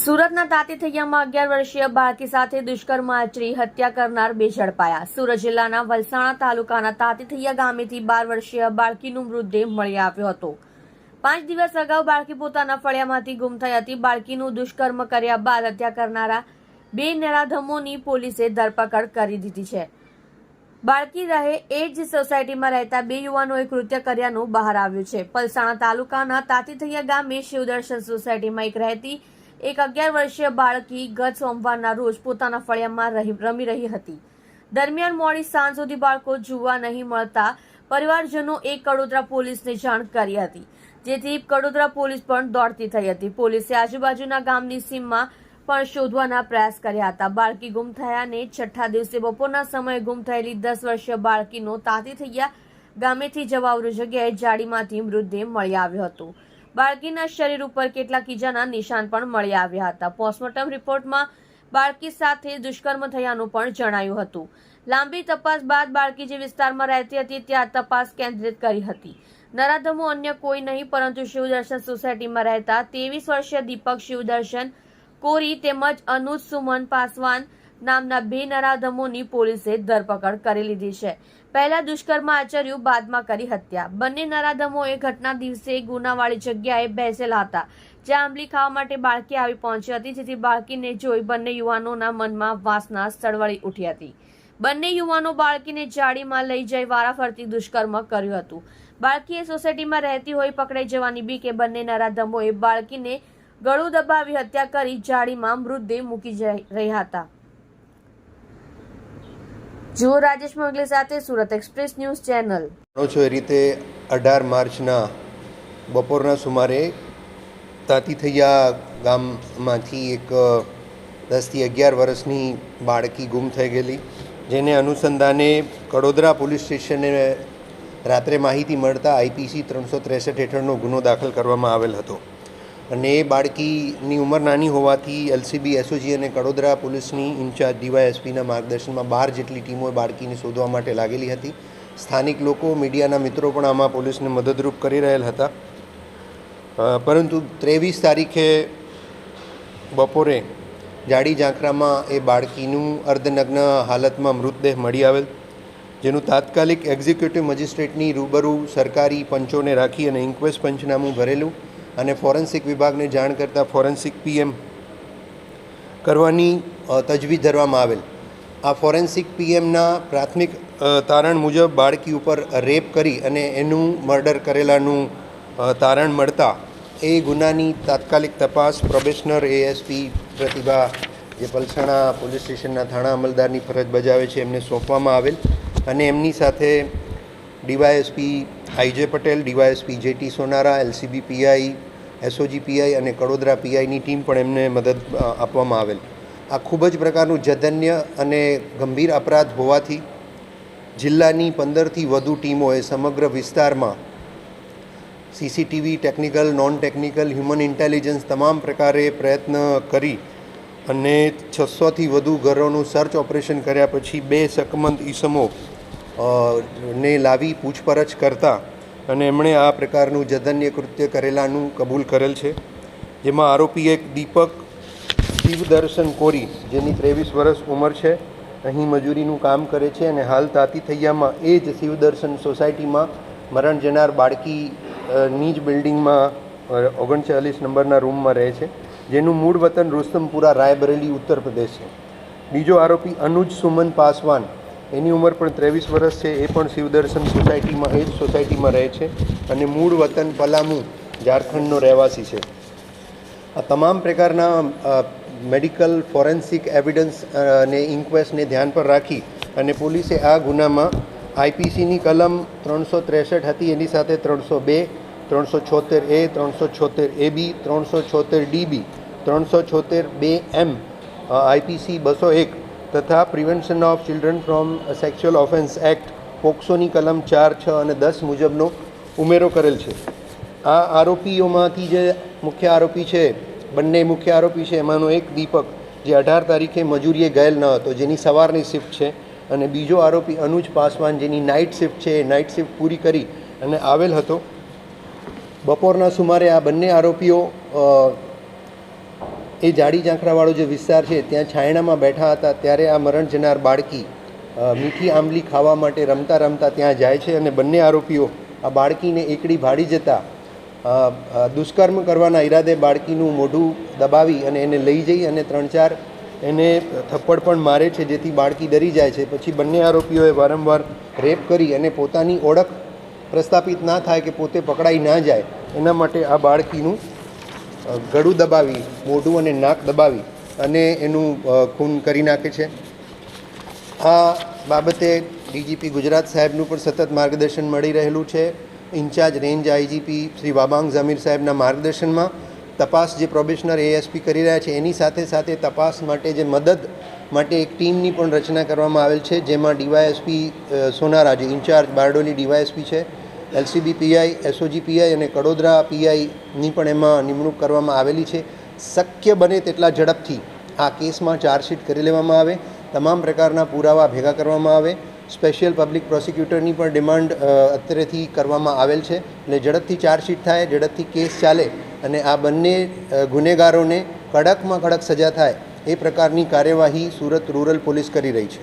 સુરતના તાતીથૈયામાં અગિયાર વર્ષીય બાળકી સાથે દુષ્કર્મ આચરી હત્યા કરનાર બે ઝડપાયા. સુરત જિલ્લાના વલસાણા તાલુકાના તાતીથૈયા ગામેથી બાર વર્ષીય બાળકીનું મૃતદેહ મળી આવ્યો હતો. પાંચ દિવસ અગાઉ બાળકી પોતાના ફળિયામાંથી ગુમ થઈ હતી. બાળકીનું દુષ્કર્મ કર્યા બાદ હત્યા કરનારા બે નરાધમોની પોલીસે ધરપકડ કરી દીધી છે. બાળકી રહે એ જ સોસાયટીમાં રહેતા બે યુવાનોએ કૃત્ય કર્યાનું બહાર આવ્યું છે. પલસાણા તાલુકાના તાતીથૈયા ગામે શિવદર્શન સોસાયટીમાં એક રહેતી એક અગિયાર વર્ષીય બાળકી ગત સોમવારના રોજ પોતાના ફળિયામાં રમી રહી હતી. દરમિયાન મોડી સાંજ સુધી બાળકો જોવા નહીં મળતા પરિવારજનો એક કડોદરા પોલીસને જાણ કરી હતી. જેથી કડોદરા પોલીસ પણ દોડતી થઈ હતી. પોલીસે આજુબાજુના ગામની સીમમાં પણ શોધવાના પ્રયાસ કર્યા હતા. બાળકી ગુમ થયાને છઠ્ઠા દિવસે બપોરના સમયે ગુમ થયેલી દસ વર્ષીય બાળકીનો તાતી થયા ગામેથી જવાવરૂ જગ્યાએ જાડીમાંથી મૃતદેહ મળી આવ્યો હતો. બાળકીના શરીર ઉપર કેટલાક ઈજાના નિશાન પણ મળી આવ્યા હતા. પોસ્ટમોર્ટમ રિપોર્ટમાં બાળકી સાથે દુષ્કર્મ થયાનું પણ જણાયું હતું. લાંબી તપાસ બાદ બાળકી જે વિસ્તારમાં રહેતી હતી, ત્યાં તપાસ કેન્દ્રિત કરી હતી. નરાધમો અન્ય કોઈ નહીં, પરંતુ શિવદર્શન સોસાયટીમાં રહેતા ત્રેવીસ વર્ષીય દીપક શિવદર્શન કોરી તેમજ અનુજ સુમન પાસવાન નામના બે નરાધમોની પોલીસે ધરપકડ કરી લીધી છે. પહેલા દુષ્કર્મ આચર્યું, બાદમાં કરી હત્યા. બંને નરાધમોએ ઘટના દિવસે ગુનાવાળી જગ્યાએ બેસેલા હતા, જ્યાં આંબલી ખાવા માટે બાળકી આવી પહોંચી હતી, જેથી બાળકીને જોઈ બંને યુવાનોના મનમાં વાસના સળવળી ઉઠી હતી. બંને યુવાનો બાળકીને જાળીમાં લઈ જઈ વારાફરતી દુષ્કર્મ કર્યું હતું. બાળકીએ સોસાયટીમાં રહેતી હોય, પકડાઈ જવાની બીકે બંને નરાધમોએ બાળકીને ગળું દબાવી હત્યા કરી જાળીમાં મૃતદેહ મૂકી રહ્યા હતા. જુઓ રાજેશ મોગલે સાથે સુરત એક્સપ્રેસ ન્યૂઝ ચેનલ. જાણો છો એ રીતે અઢાર માર્ચના બપોરના સુમારે તાતીથૈયા ગામમાંથી એક દસથી અગિયાર વર્ષની બાળકી ગુમ થઈ ગયેલી, જેને અનુસંધાને કડોદરા પોલીસ સ્ટેશને રાત્રે માહિતી મળતા આઈપીસી ત્રણસો ત્રેસઠ હેઠળનો ગુનો દાખલ કરવામાં આવેલ હતો. અને એ બાળકીની ઉંમર નાની હોવાથી એલસીબી, એસઓજી અને કડોદરા પોલીસની ઇન્ચાર્જ ડીવાયએસપીના માર્ગદર્શનમાં બાર જેટલી ટીમો બાળકીને શોધવા માટે લાગેલી હતી. સ્થાનિક લોકો, મીડિયાના મિત્રો પણ આમાં પોલીસને મદદરૂપ કરી રહેલ હતા. પરંતુ ત્રેવીસ તારીખે બપોરે જાડી ઝાંખરામાં એ બાળકીનું અર્ધનગ્ન હાલતમાં મૃતદેહ મળી આવેલ, જેનું તાત્કાલિક એક્ઝિક્યુટિવ મજિસ્ટ્રેટની રૂબરૂ સરકારી પંચોને રાખી અને ઇન્ક્વેસ્ટ પંચનામું ભરેલું અને ફોરેન્સિક વિભાગને જાણ કરતાં ફોરેન્સિક પીએમ કરવાની તજવીજ ધરવામાં આવેલ. આ ફોરેન્સિક પીએમના પ્રાથમિક તારણ મુજબ બાળકી ઉપર રેપ કરી અને એનું મર્ડર કરેલાનું તારણ મળતા એ ગુનાની તાત્કાલિક તપાસ પ્રોબેશનર એએસપી પ્રતિભા, જે પલસાણા પોલીસ સ્ટેશનના થાણા અમલદારની ફરજ બજાવે છે, એમને સોંપવામાં આવેલ. અને એમની સાથે DYSP IJ Patel DYSP JT Sonara LCB PI SOG PI અને કડોદરા પીઆઈની ટીમ પણ એમને મદદ આપવામાં આવેલ. આ ખૂબ જ પ્રકારનું જધન્ય અને ગંભીર અપરાધ હોવાથી જિલ્લાની પંદરથી વધુ ટીમોએ સમગ્ર વિસ્તારમાં CCTV technical non technical human intelligence તમામ પ્રકારે પ્રયત્ન કરી અને છસોથી વધુ ઘરોનું સર્ચ ઓપરેશન કર્યા પછી બે શકમંદ ઈસમો ને લાવી પૂછપરછ કરતા અને એમણે આ પ્રકારનું જધન્ય કૃત્ય કરેલાનું કબૂલ કરેલ છે. જેમાં આરોપી એક દીપક શિવદર્શન કોરી, જેની ત્રેવીસ વર્ષ ઉંમર છે, અહીં મજૂરીનું કામ કરે છે અને હાલ તાતી થૈયામાં એ જ શિવદર્શન સોસાયટીમાં મરણ જનાર બાળકી ની જ બિલ્ડિંગમાં ઓગણચાલીસ નંબરના રૂમમાં રહે છે. જેનું મૂળ વતન રુસ્તમપુરા, રાયબરેલી, ઉત્તર પ્રદેશ છે. બીજો આરોપી અનુજ સુમન પાસવાન એની ઉંમર પણ ત્રેવીસ વર્ષ છે, એ પણ શિવદર્શન સોસાયટીમાં, એ જ સોસાયટીમાં રહે છે અને મૂળ વતન પલામુ, ઝારખંડનો રહેવાસી છે. આ તમામ પ્રકારના મેડિકલ, ફોરેન્સિક એવિડન્સ અને ઇન્ક્વેસ્ટને ધ્યાન પર રાખી અને પોલીસે આ ગુનામાં આઈપીસીની કલમ ત્રણસો ત્રેસઠ હતી, એની સાથે ત્રણસો બે, ત્રણસો છોતેર એ, ત્રણસો છોતેર એ બી ત્રણસો છોતેર ડીબી, ત્રણસો છોતેર બે એમ આઈપીસી બસો એક તથા prevention of children from sexual offence act પોક્સોની કલમ ચાર, છ અને દસ મુજબનો ઉમેરો કરેલ છે. આ આરોપીઓમાંથી જે મુખ્ય આરોપી છે, બંને મુખ્ય આરોપી છે, એમાંનો એક દીપક જે અઢાર તારીખે મજૂરીએ ગયેલ ન હતો, જેની સવારની શિફ્ટ છે અને બીજો આરોપી અનુજ પાસવાન જેની નાઇટ શિફ્ટ છે, એ નાઇટ શિફ્ટ પૂરી કરી અને આવેલ હતો. બપોરના સુમારે આ બંને આરોપીઓ એ જાડી ઝાંખરાવાળો જે વિસ્તાર છે, ત્યાં છાયણામાં બેઠા હતા, ત્યારે આ મરણ જનાર બાળકી મીઠી આંબલી ખાવા માટે રમતા રમતા ત્યાં જાય છે અને બંને આરોપીઓ આ બાળકીને એકડી ભાડી જતા દુષ્કર્મ કરવાના ઈરાદે બાળકીનું મોઢું દબાવી અને એને લઈ જઈ અને ત્રણ ચાર એને થપ્પડ પણ મારે છે જેથી બાળકી ડરી જાય છે. પછી બંને આરોપીઓએ વારંવાર રેપ કરી અને પોતાની ઓળખ પ્રસ્થાપિત ના થાય કે પોતે પકડાઈ ના જાય, એના માટે આ બાળકીનું ગળું દબાવી, મોઢું અને નાક દબાવી અને એનું ખૂન કરી નાખે છે. આ બાબતે ડીજીપી ગુજરાત સાહેબનું પણ સતત માર્ગદર્શન મળી રહેલું છે. In charge range IGP Shri Wabang Jamir સાહેબના માર્ગદર્શનમાં તપાસ જે પ્રોબેશનર એએસપી કરી રહ્યા છે, એની સાથે સાથે તપાસ માટે જે મદદ માટે એક ટીમની પણ રચના કરવામાં આવેલ છે, જેમાં ડીવાયએસપી સોનારા જે ઇન્ચાર્જ બારડોલી ડીવાયએસપી છે. એલસીબી પીઆઈ એસઓજી પીઆઈ અને કડોદરા પીઆઈની પણ એમાં નિમણૂક કરવામાં આવેલી છે. શક્ય બને તેટલા ઝડપથી આ કેસમાં ચાર્જશીટ કરી લેવામાં આવે. તમામ પ્રકારના પુરાવા ભેગા કરવામાં આવે. સ્પેશિયલ પબ્લિક પ્રોસિક્યુટરની પણ ડિમાન્ડ અત્યારેથી કરવામાં આવેલ છે. એટલે ઝડપથી ચાર્જશીટ થાય, ઝડપથી કેસ ચાલે અને આ બંને ગુનેગારોને કડકમાં કડક સજા થાય એ પ્રકારની કાર્યવાહી સુરત રૂરલ પોલીસ કરી રહી છે.